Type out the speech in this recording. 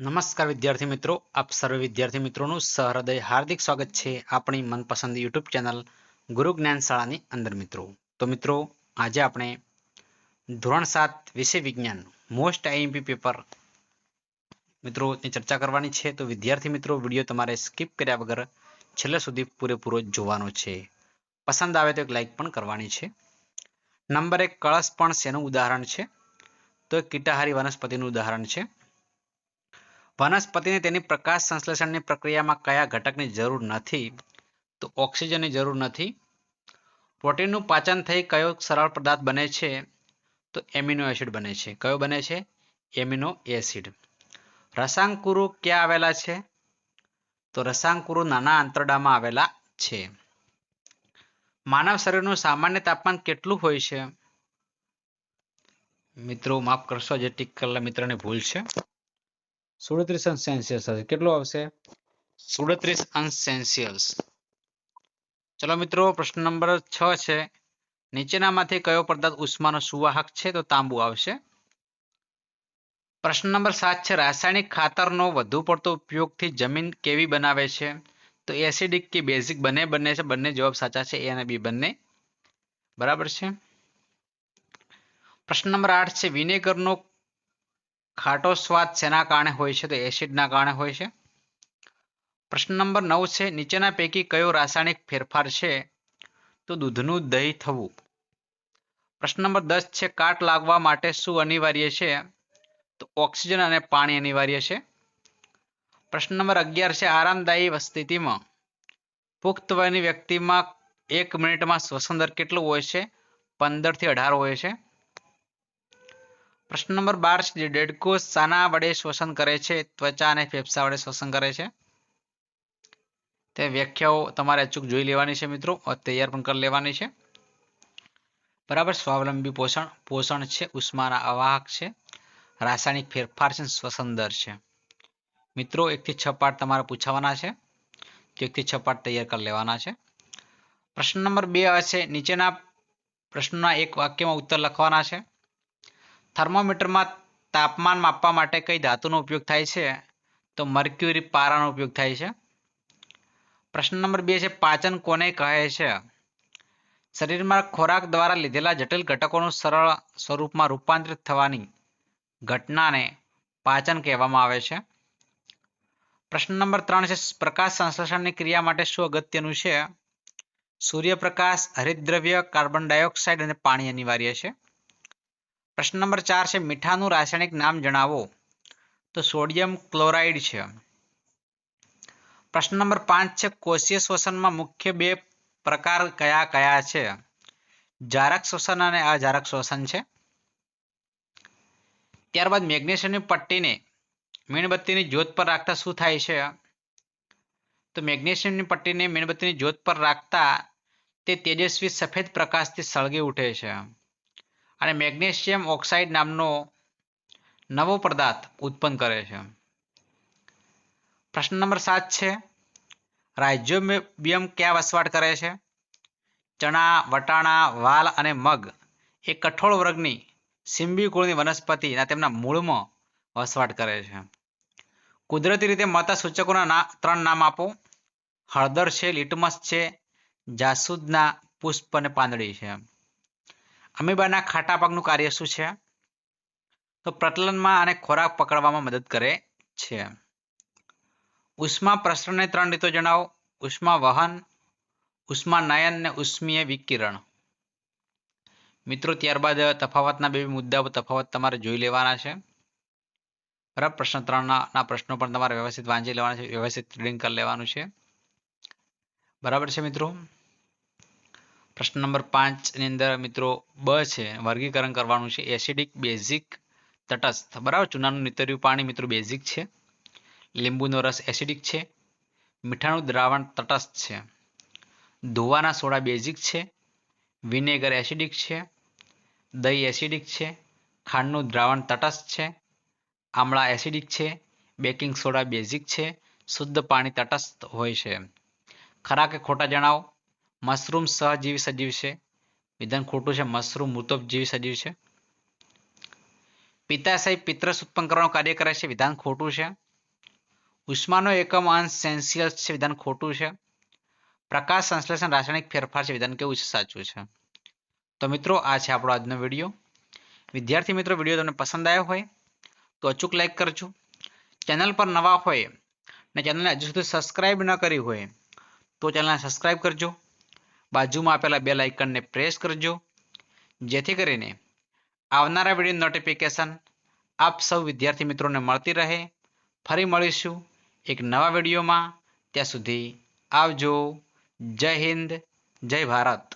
નમસ્કાર વિદ્યાર્થી મિત્રો, આપ સર્વે વિદ્યાર્થી મિત્રોનું સહૃદય હાર્દિક સ્વાગત છે આપણી મનપસંદ યુટ્યુબ ચેનલ ગુરુ જ્ઞાન શાળાની અંદર મિત્રો. તો મિત્રો, આજે આપણે ધોરણ સાત વિષય વિજ્ઞાન મોસ્ટ આઈએમપી પેપર મિત્રોની ચર્ચા કરવાની છે. તો વિદ્યાર્થી મિત્રો, વીડિયો તમારે સ્કીપ કર્યા વગર છેલ્લે સુધી પૂરેપૂરો જોવાનો છે. પસંદ આવે તો એક લાઈક પણ કરવાની છે. નંબર એક કળશ પણ શેનું ઉદાહરણ છે? તો એક કીટાહારી વનસ્પતિનું ઉદાહરણ છે. વનસ્પતિને તેની પ્રકાશ સંશ્લેષણની પ્રક્રિયામાં કયા ઘટકની જરૂર નથી? તો ઓક્સિજનની જરૂર નથી. પ્રોટીનનું પાચન થઈ કયો સરળ પદાર્થ બને છે? તો એમિનો એસિડ બને છે. કયો બને છે? Amino acid. રસાંકુરો ક્યાં આવેલા છે? તો રસાંકુરો નાના આંતરડામાં આવેલા છે. માનવ શરીરનું સામાન્ય તાપમાન કેટલું હોય છે? મિત્રો, માફ કરશો જે ટીક કરેલા મિત્રને ભૂલ છે. સુડત્રીસ અંશ સેલ્સિયસ હશે કેટલું આવશે સુડત્રીસ અંશ સેલ્સિયસ ચલો મિત્રો પ્રશ્ન નંબર છ છે નીચેનામાંથી કયો પદાર્થ ઉષ્માનો સુવાહક છે તો તાંબુ આવશે પ્રશ્ન નંબર સાત છે રાસાયણિક ખાતરનો વધુ પડતો ઉપયોગથી જમીન કેવી બનાવે છે તો એસિડિક કે બેઝિક બંને બંને છે બંને જવાબ સાચા છે એ અને બી બંને બરાબર છે પ્રશ્ન નંબર આઠ છે વિનેગરનો ખાટો સ્વાદ શેના કારણે હોય છે? તો એસિડના કારણે હોય છે. પ્રશ્ન નંબર નવ છે, નીચેના પૈકી કયો રાસાયણિક ફેરફાર છે? તો દૂધનું દહીં થવું. પ્રશ્ન નંબર દસ છે, કાટ લાગવા માટે શું અનિવાર્ય છે? તો ઓક્સિજન અને પાણી અનિવાર્ય છે. પ્રશ્ન નંબર અગિયાર છે, આરામદાયી સ્થિતિમાં. પુખ્ત વયની વ્યક્તિમાં એક મિનિટમાં શ્વસન દર કેટલું હોય છે? પંદરથી અઢાર હોય છે. પ્રશ્ન નંબર બાર છે ડેડકો શાના વડે શ્વસન કરે છે, ત્વચા અને ફેફસા વડે શ્વસન કરે છે. તે વ્યાખ્યાઓ તમારે અચૂક જોઈ લેવાની છે મિત્રો તૈયાર પણ કરી લેવાની છે. બરાબર, સ્વાવલંબી પોષણ પોષણ છે, ઉષ્માના અવાહક છે, રાસાયણિક ફેરફાર છે શ્વસન દર છે. મિત્રો એકથી છ પાઠ તમારે પૂછાવાના છે એકથી છ પાઠ તૈયાર કરી લેવાના છે. પ્રશ્ન નંબર બે હશે નીચેના પ્રશ્નના એક વાક્યમાં ઉત્તર લખવાના છે. થર્મોમીટરમાં તાપમાન માપવા માટે કઈ ધાતુનો ઉપયોગ થાય છે? તો મર્ક્યુરી પારાનો ઉપયોગ થાય છે. પ્રશ્ન નંબર બે છે, પાચન કોને કહે છે? શરીરમાં ખોરાક દ્વારા લીધેલા જટિલ ઘટકોનું સરળ સ્વરૂપમાં રૂપાંતરિત થવાની ઘટનાને પાચન કહેવામાં આવે છે. પ્રશ્ન નંબર ત્રણ છે, પ્રકાશ સંશ્લેષણની ક્રિયા માટે શું અગત્યનું છે? સૂર્યપ્રકાશ હરિતદ્રવ્ય કાર્બન ડાયોક્સાઇડ અને પાણી અનિવાર્ય છે. પ્રશ્ન નંબર ચાર છે, મીઠાનું રાસાયણિક નામ જણાવો. તો સોડિયમ ક્લોરાઇડ છે. પ્રશ્ન નંબર પાંચ છે કોષીય શ્વસનમાં મુખ્ય બે પ્રકાર કયા કયા છે? જારક શ્વસન અને અજારક શ્વસન છે. ત્યારબાદ મેગ્નેશિયમની પટ્ટીને મીણબત્તીની જ્યોત પર રાખતા શું થાય છે? તો મેગ્નેશિયમની પટ્ટીને મીણબત્તીની જ્યોત પર રાખતા તે તેજસ્વી સફેદ પ્રકાશથી સળગી ઉઠે છે. અને મેગ્નેશિયમ ઓક્સાઇડ નામનો નવો પદાર્થ ઉત્પન્ન કરે છે. પ્રશ્ન નંબર સાત છે, રાઇઝોબિયમ ક્યાં વસવાટ કરે છે? ચણા, વટાણા, વાલ અને મગ એ કઠોળ વર્ગની સિમ્બી કુળની વનસ્પતિના તેમના મૂળમાં વસવાટ કરે છે. કુદરતી રીતે મળતા સૂચકોના ત્રણ નામ આપો. હળદર છે, લીટમસ છે, જાસૂદના પુષ્પ અને પાંદડી છે. અમીબાના ખાટા પાકનું કાર્ય શું છે? તો પ્રચલનમાં અને ખોરાક પકડવામાં મદદ કરે છે. ઉષ્મા પ્રસરણની ત્રણ રીતો જણાવો. ઉષ્મા વહન, ઉષ્મા નયન અને ઉષ્મીય વિકિરણ. મિત્રો, ત્યારબાદ તફાવતના બે મુદ્દાઓ તફાવત તમારે જોઈ લેવાના છે. બરાબર? પ્રશ્ન ત્રણના પ્રશ્નો પણ તમારે વ્યવસ્થિત વાંચી લેવાના છે, વ્યવસ્થિત રીડિંગ કરી લેવાનું છે. બરાબર છે મિત્રો? પ્રશ્ન નંબર પાંચની અંદર મિત્રો બ છે, વર્ગીકરણ કરવાનું છે એસિડિક બેઝિક તટસ્થ. બરાબર? ચૂનાનું નીતર્યું પાણી મિત્રો બેઝિક છે. લીંબુનો રસ એસિડિક છે. મીઠાનું દ્રાવણ તટસ્થ છે. ધોવાના સોડા બેઝિક છે. વિનેગર એસિડિક છે. દહીં એસિડિક છે. ખાંડનું દ્રાવણ તટસ્થ છે. આમળા એસિડિક છે. બેકિંગ સોડા બેઝિક છે. શુદ્ધ પાણી તટસ્થ હોય છે. ખરા કે ખોટા જણાવો? મશરૂમ સહજીવી સજીવ છે. વિધાન ખોટું છે, મશરૂમ મૃતોપજીવી સજીવ છે. પિત્તાશય પિત્રસ ઉત્પન્ન કરવાનું કાર્ય કરે છે, વિધાન ખોટું છે. ઉષ્માનો એકમ અંશ સેન્સિયસ છે, વિધાન ખોટું છે. પ્રકાશ સંશ્લેષણ રાસાયણિક ફેરફાર છે, વિધાન કેવું છે, સાચું છે. તો મિત્રો, આ છે આપણો આજનો વીડિયો. વિદ્યાર્થી મિત્રો, વીડિયો તમને પસંદ આવ્યો હોય, તો અચૂક લાઈક કરજો. ચેનલ પર નવા હોય ને ચેનલને હજુ સુધી સબસ્ક્રાઇબ ન કરી હોય, તો ચેનલને સબસ્ક્રાઇબ કરજો. બાજુમાં આપેલા બે લાઇકનને પ્રેસ કરજો. જેથી કરીને આવનારા વીડિયો નોટિફિકેશન આપ સૌ વિદ્યાર્થી મિત્રોને મળતી રહે. ફરી મળીશું એક નવા વિડીયોમાં. ત્યાં સુધી આવજો. જય હિન્દ, જય ભારત.